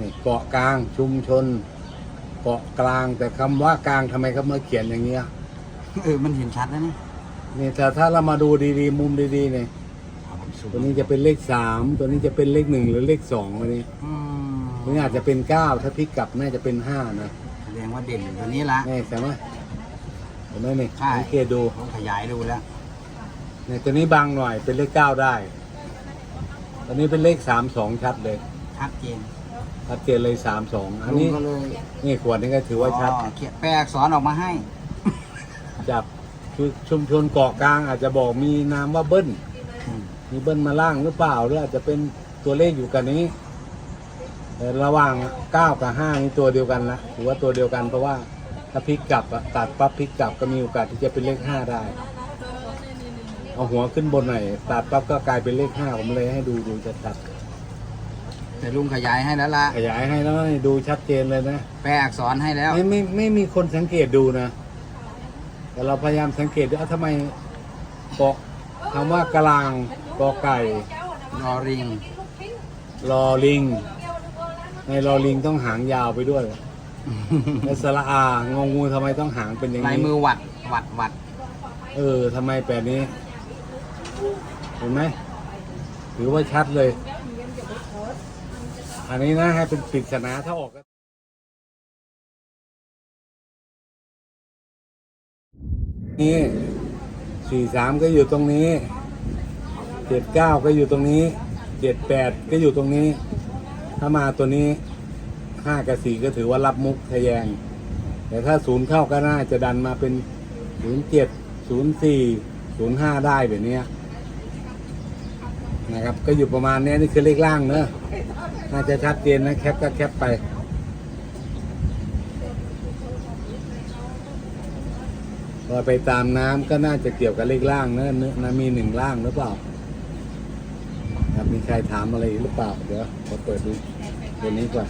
นี่เกาะกลางชุมชน เกาะกลางแต่คำว่ากลางทำไมเขามาเขียนอย่างเงี้ย เออ มันเห็นชัดแล้วนี่นี่แต่ถ้าเรามาดูดีๆ มุมดีๆเนี่ยเอาผมสูงตัวนี้จะเป็นเลขสามตัวนี้จะเป็นเลขหนึ่งหรือเลขสองอันนี้อืมตัวนี้อาจจะเป็นเก้าถ้าพลิกกลับน่าจะเป็นห้านะแสดงว่าเด่นตัวนี้ละ นี่ใช่ไหมเห็นไหมนี่ใช่ สังเกตดูต้องขยายดูแล้วเนี่ยตัวนี้บางหน่อยเป็นเลขเก้าได้ ตัวนี้เป็นเลขสามสองชัดเลย ชัดเจน ชัดเจนเลยสามสองอันนี้ลุงก็เลยนี่ขวดนี้ก็ถือว่าชัด อ๋อเขียนแปลอักษรออกมาให้ จากคือชุมชนเกาะกลางอาจจะบอกมีนามว่าเบิ้ลอืม มีเบิ้ลมาล่างหรือเปล่าหรืออาจจะเป็นตัวเลขอยู่กันนี้แต่ระหว่างเก้ากับห้านี่ตัวเดียวกันละถือว่าตัวเดียวกันเพราะว่าถ้าพลิกกลับอะตัดปั๊บพลิกกลับก็มีโอกาสที่จะเป็นเลขห้าได้เอาหัวขึ้นบนหน่อยตัดปั๊บก็กลายเป็นเลขห้าผมเลยให้ดูดูชัด แต่ลุงขยายให้แล้วละๆขยายให้แล้วให้ดูชัดเจนเลยนะ แปลอักษรให้แล้ว ไม่ไม่ไม่มีคนสังเกตดูนะ แต่เราพยายามสังเกตดูว่าทำไมเกาะคำว่ากลางกอไก่รอริง รอลิง ในรอลิงต้องหางยาวไปด้วยและสระอางองูทำไมต้องหางเป็นอย่างลายนี้มือหวัดหวัดหวัดเออทำไมแบบนี้ เห็นไหมถือว่าชัดเลย อันนี้นะให้เป็นปริศนาถ้าออกก็นี่สี่สามก็อยู่ตรงนี้เจ็ดเก้าก็อยู่ตรงนี้เจ็ดแปดก็อยู่ตรงนี้ ถ้ามาตัวนี้ห้ากับสี่ก็ถือว่ารับมุกทะแยง แต่ถ้าศูนย์เข้าก็น่าจะดันมาเป็นศูนย์เจ็ดศูนย์สี่ศูนย์ห้าได้แบบนี้ นะครับ ก็อยู่ประมาณนี้นี่คือเลขล่างเนอะน่าจะชัดเจนนะแคปก็แคปไปพอไปตามน้ำก็น่าจะเกี่ยวกับเลขล่างเนอะเนอะนะมีหนึ่งล่างหรือเปล่าครับมีใครถามอะไรหรือเปล่าเดี๋ยวขอเปิดดูตัวนี้ก่อน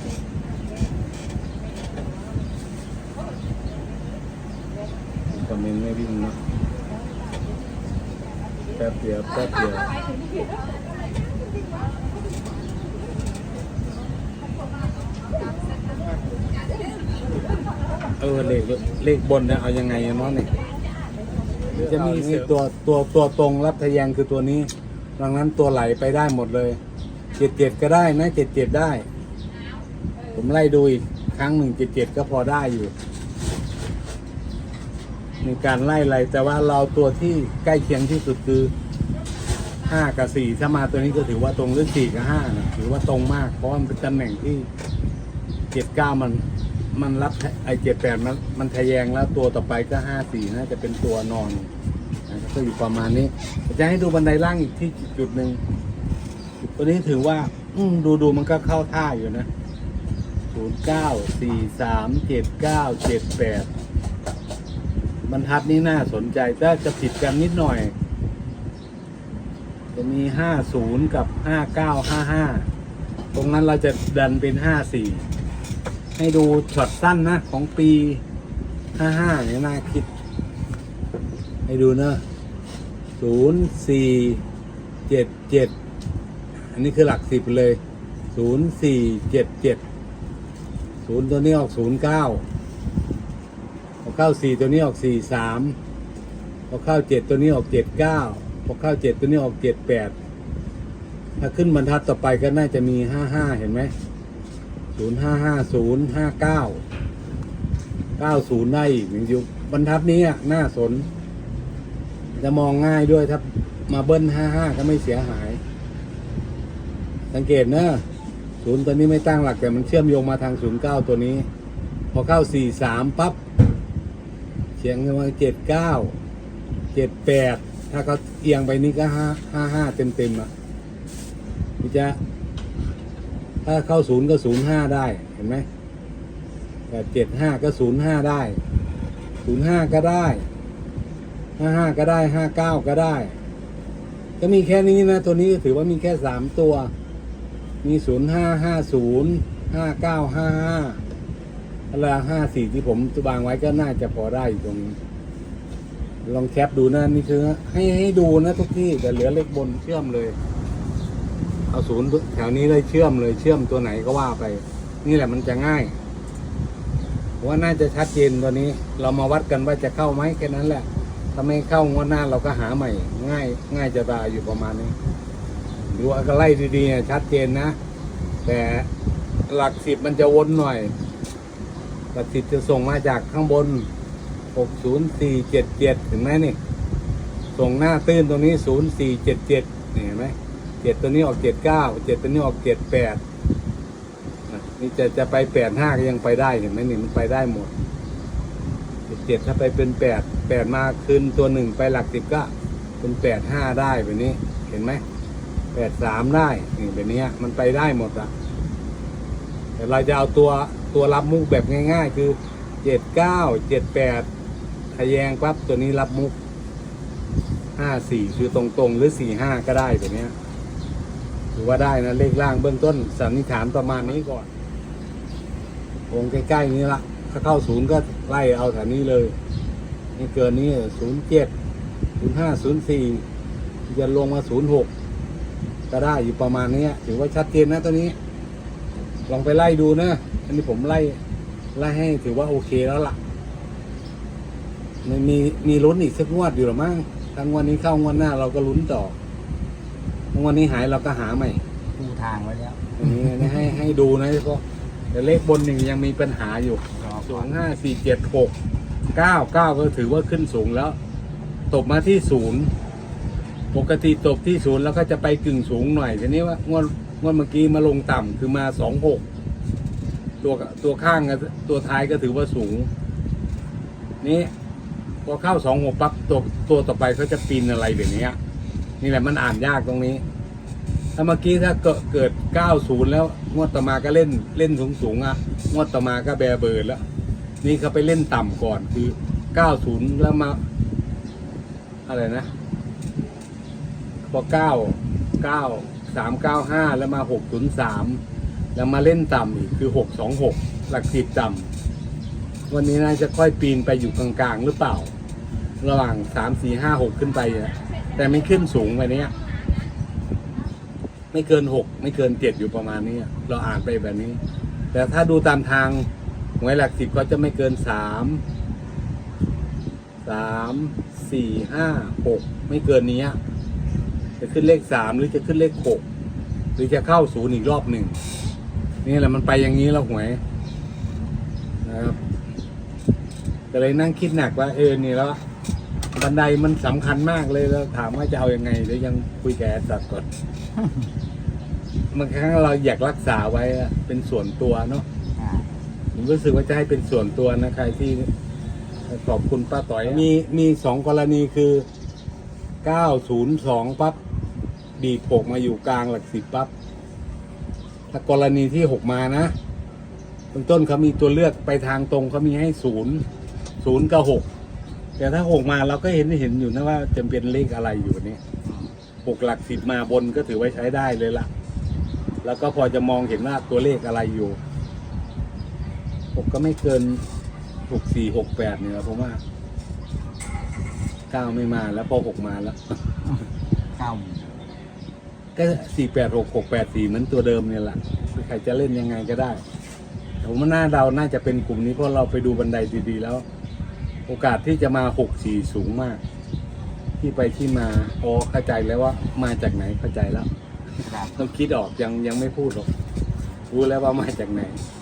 คอมเมนต์ไม่วิ่งเนาะแป๊บเดียวแป๊บเดียว เออเลขเลขบนเนี่ยเอายังไงอะเนาะเนี่ยจะมีตัวตัวตัวตรงรับทะแยงคือตัวนี้ดังนั้นตัวไหลไปได้หมดเลยเจ็ดเจ็ดก็ได้นะเจ็ดเจ็ดได้ ผมไล่ดูอีกครั้งหนึ่งเจ็ดเจ็ดก็พอได้อยู่มีการไล่อะไรแต่ว่าเราตัวที่ใกล้เคียงที่สุดคือห้ากับสี่ถ้ามาตัวนี้ก็ถือว่าตรงหรือสี่กับห้านะถือว่าตรงมากเพราะว่ามันเป็นตำแหน่งที่เจ็ดเก้ามัน มันรับไอเจ็ดแปดมันมันทะแยงแล้วตัวต่อไปก็ห้าสี่น่าจะเป็นตัวนอนนะก็อยู่ประมาณนี้จะให้ดูบันไดล่างอีกที่จุดหนึ่งตัวนี้ถือว่า อืดูดูมันก็เข้าท่าอยู่นะศูนย์เก้าสี่สามเจ็ดเก้าเจ็ดแปดบรรทัดนี้น่าสนใจแต่จะผิดกันนิดหน่อย จะมีห้าศูนย์กับห้าเก้าห้าห้าตรงนั้นเราจะดันเป็นห้าสี่ ให้ดูช็อตสั้นนะ ของปีห้าห้าเนี่ยน่าคิด ให้ดูนะศูนย์สี่เจ็ดเจ็ดอันนี้คือหลักสิบเลยศูนย์สี่เจ็ดเจ็ดศูนย์ตัวนี้ออกศูนย์เก้าพอเข้าสี่ตัวนี้ออกสี่สามพอเข้าเจ็ดตัวนี้ออกเจ็ดเก้าพอเข้าเจ็ดตัวนี้ออกเจ็ดแปดถ้าขึ้นบรรทัดต่อไปก็น่าจะมีห้าห้าเห็นไหม ศูนย์ห้าห้าศูนย์ห้าเก้าเก้าศูนย์ได้อีกหนึ่งยุคบรรทัดนี้อะน่าสน จะมองง่ายด้วยถ้ามาเบิ้ลห้าห้าก็ไม่เสียหาย สังเกตนะศูนย์ตัวนี้ไม่ตั้งหลักแต่มันเชื่อมโยงมาทางศูนย์เก้าตัวนี้ พอเข้าสี่สามปั๊บเฉียงมาเจ็ดเก้าเจ็ดแปดถ้าเขาเอียงไปนี่ก็ห้าห้าห้าเต็มเต็มๆอะพี่จะ ถ้าเข้าศูนย์ก็ศูนย์ห้าได้เห็นไหมแต่เจ็ดห้าก็ศูนย์ห้าได้ศูนย์ห้าก็ได้ห้าห้าก็ได้ห้าเก้าก็ได้ ก็มีแค่นี้นะ ตัวนี้ก็ถือว่ามีแค่สามตัว มีศูนย์ห้าห้าศูนย์ห้าเก้าห้าห้าเวลาห้าสี่ที่ผมวางไว้ก็น่าจะพอได้อยู่ตรงนี้ลองแคปดูนะนี่คือให้ให้ดูนะทุกที่แต่เหลือเลขบนเชื่อมเลย เอาศูนย์แถวนี้เลยเชื่อมเลยเชื่อมตัวไหนก็ว่าไป นี่แหละมันจะง่ายว่าน่าจะชัดเจนตัวนี้ เรามาวัดกันว่าจะเข้าไหมแค่นั้นแหละถ้าไม่เข้างวดหน้าเราก็หาใหม่ ง่าย ง่ายจะตายอยู่ประมาณนี้ดูว่าก็ไล่ดีๆชัดเจนนะ แต่หลักสิบมันจะวนหน่อย หลักสิบจะส่งมาจากข้างบนหกศูนย์สี่เจ็ดเจ็ดถึงไหมนี่ ส่งหน้าตื้นตรงนี้ศูนย์สี่เจ็ดเจ็ดเห็นไหม เจ็ดตัวนี้ออกเจ็ดเก้าเจ็ดตัวนี้ออกเจ็ดแปดนี่จะจะไปแปดห้าก็ยังไปได้เห็นไหมนี่มันไปได้หมดเจ็ดถ้าไปเป็นแปดแปดมาคืนตัวหนึ่งไปหลักสิบก็ เป็นแปดห้าได้แบบนี้ เห็นไหมแปดสามได้นี่แบบนี้มันไปได้หมดอะแต่เราจะเอาตัวตัวรับมุกแบบง่าย ๆ คือเจ็ดเก้าเจ็ดแปดทะแยงปั๊บตัวนี้รับมุกห้าสี่คือตรงๆ หรือสี่ห้าก็ได้แบบนี้ ถือว่าได้นะเลขล่างเบื้องต้นสันนิษฐานประมาณนี้ก่อนวงใกล้ๆนี้ละถ้าเข้าศูนย์ก็ไล่เอาแถวนี้เลยนี่เกินนี้ศูนย์เจ็ดศูนย์ห้าศูนย์สี่จะลงมาศูนย์หกก็ได้อยู่ประมาณนี้ถือว่าชัดเจนนะตัวนี้ ลองไปไล่ดูนะ อันนี้ผมไล่ไล่ให้ถือว่าโอเคแล้วล่ะมันมีมีลุ้นอีกสักงวดอยู่หรือมั้งทั้งวันนี้เข้างวดหน้าเราก็ลุ้นต่อ งวันนี้หายเราก็หาใหม่ปูทางไว้แล้วอันนี้อันนี้ให้ให้ดูนะเฉพาะแต่เลขบนหนึ่งยังมีปัญหาอยู่รอสูก่อนงห้าสี่เจ็ดหกเก้าเก้าก็ถือว่าขึ้นสูงแล้ว ตกมาที่ศูนย์ปกติตกที่ศูนย์แล้วก็จะไปกึ่งสูงหน่อยทีนี้ว่างวดงวดเมื่อกี้มาลงต่ำคือมาสองหกตัวตัวข้างกับตัวท้ายก็ถือว่าสูง นี่พอเข้าสองหกปั๊บตัวตัวต่อไปเขาจะปีนอะไรแบบเนี้ย นี่แหละมันอ่านยากตรงนี้ ถ้าเมื่อกี้ถ้าเกิด 90 แล้วงวดต่อมาก็เล่นเล่นสูงสูงอะงวดต่อมาก็แบเบิร์ดแล้ว นี่เขาไปเล่นต่ำก่อนคือ 90 แล้วมา อะไรนะ พอ 9 9 3 9 5 แล้วมา 603 แล้วมาเล่นต่ำอีกคือ 626 หลักสิบต่ำวันนี้น่าจะค่อยปีนไปอยู่กลางๆ หรือเปล่า ระหว่าง 3 4 5 6 ขึ้นไปอะ แต่ไม่ขึ้นสูงไปเนี้ยไม่เกินหกไม่เกินเจ็ดอยู่ประมาณนี้เราอ่านไปแบบนี้ แต่ถ้าดูตามทางหวยหลักสิบก็จะไม่เกินสามสามสี่ห้าหกไม่เกินนี้จะขึ้นเลขสามหรือจะขึ้นเลขหกหรือจะเข้าศูนย์อีกรอบหนึ่งนี่แหละมันไปอย่างนี้แล้วหวยนะครับก็เลยนั่งคิดหนักว่าเออนี่แล้ว บันไดมันสำคัญมากเลยแล้วถามว่าจะเอาอยัางไงเดี๋ยวยังคุยแกบแอดสัตว์ก่อนบางครั้งเราอยากรักษาไว้อะเป็นส่วนตัวเนาะอ่าผมรู้สึกว่าจะให้เป็นส่วนตัวนะใครที่ขอบคุณป้าต่อยมีมีสองกรณีคือเก้าศูนย์สองปั๊บดีดหกมาอยู่กลางหลักสิบปั๊บถ้ากรณีที่หกมานะเบื้องต้นเขามีตัวเลือกไปทางตรงเขามีให้ศูนย์ศูนย์กับหก แต่ถ้าหกมาเราก็เห็นเห็นอยู่นะว่าจะเป็นเลขอะไรอยู่เนี่ยอืมหกหลักสิบมาบนก็ถือว่าใช้ได้เลยล่ะ แล้วก็พอจะมองเห็นว่าตัวเลขอะไรอยู่หกก็ไม่เกินหกสี่หกแปดเนี่ยผมว่าเก้าไม่มาแล้วพอหกมาแล้วเก้าก็สี่แปดหกหกแปดสี่เหมือนตัวเดิมเนี่ยแหละใครจะเล่นยังไงก็ได้แต่ผมว่าน่าเดาน่าจะเป็นกลุ่มนี้เพราะเราไปดูบันไดดีๆแล้ว โอกาสที่จะมาหกสี่สูงมาก ที่ไปที่มาพอเข้าใจแล้วว่า มาจากไหนเข้าใจแล้วครับ ต้องคิดออกยังยังไม่พูดหรอกรู้แล้วว่ามาจากไหนอืม